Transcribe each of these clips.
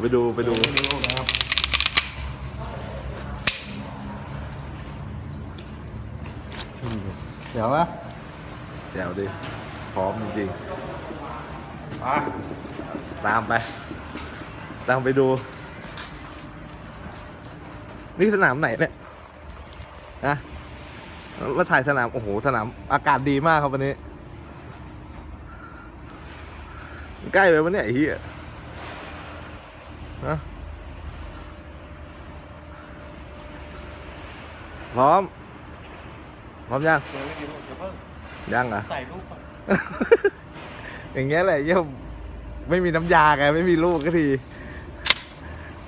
ไปดูไปดูดูนะครับเดี๋ยวนะแจวดิพร้อมจริงมาๆตามไป ตามไปดู นี่สนามไหนเนี่ยนะมาถ่ายสนาม โอ้โห สนามอากาศดีมากครับวันนี้ ใกล้ไปวะเนี่ยไอ้เหี้ย ฮะพร้อม พร้อมยัง เดี๋ยวเดี๋ยวเดี๋ยวเพิ่งยังเหรอะ ใส่รูปก่อนอย่างเงี้ยแหละเยี่ยมไม่มีน้ำยาไงไม่มีลูกก็ที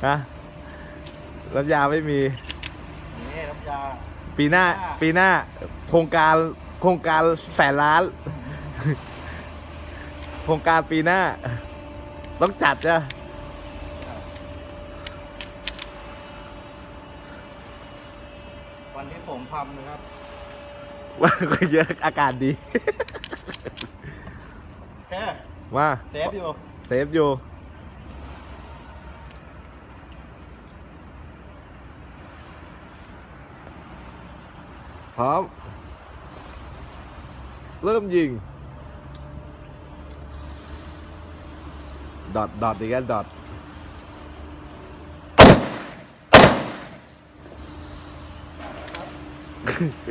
ฮะน้ำยาไม่มี นี่น้ำยา ปีหน้าอ่าปีหน้า โครงการโครงการแสนล้าน โครงการปีหน้า ต้องจัดจ้ะ วันที่ฝน พำนะครับว่าก็เยอะอากาศดี แค่ว่าเซฟอยู่เซฟอยู่ พร้อม เริ่มยิง ดอทดอทอีกแล้วดอท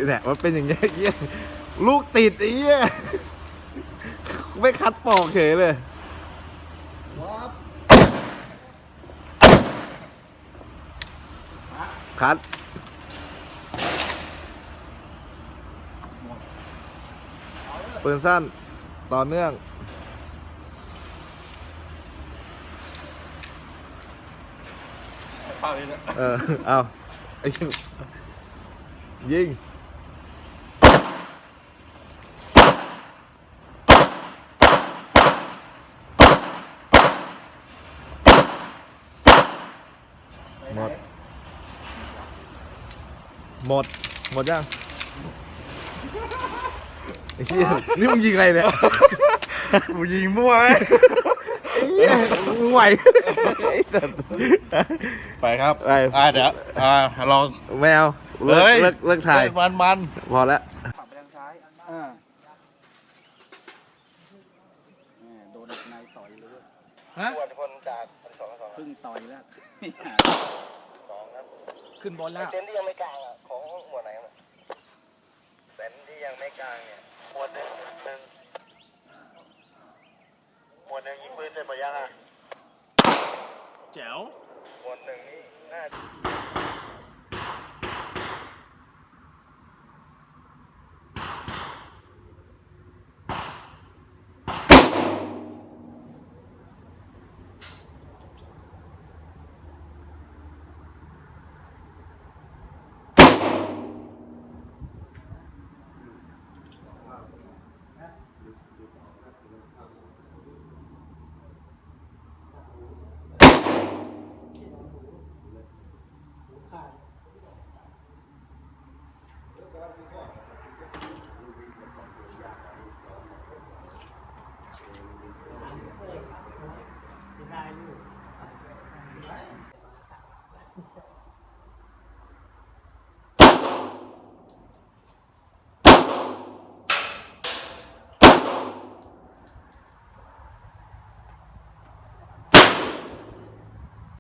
เนี่ยมันเป็นอย่างเงี้ยเหี้ยลูกติดไอ้เหี้ยไม่คัดปอกเฉยเลยครับคัดปืนสั้นต่อเนื่องเปล่าเลยนะเออเอาไอ้เหี้ ยิงหมด หมด หมดยังไอ้เหี้ยนี่มึงยิงอะไรเนี่ย กูยิงมั่วไอ้ ไหวไอ้สัสไปครับไปอ่าเดี๋ยวอ่าลองแมวเลิกเลิกเลิกถ่ายมันมันพอแล้วขับไปทางซ้ายอ่าโดนนายต่อยเลยฮะพึ่งต่อยแล้วขึ้นบนแล้วเต็นท์ที่ยังไม่กลางอะของหมวดไหนครับเต็นท์ที่ยังไม่กลางเนี่ยหมวดหนึ่งหนึ่งหมวดหนึ่ งยิงปืนเสร็จหมดยังอะ แจ๋วหมวดหนึ่งนี่น่า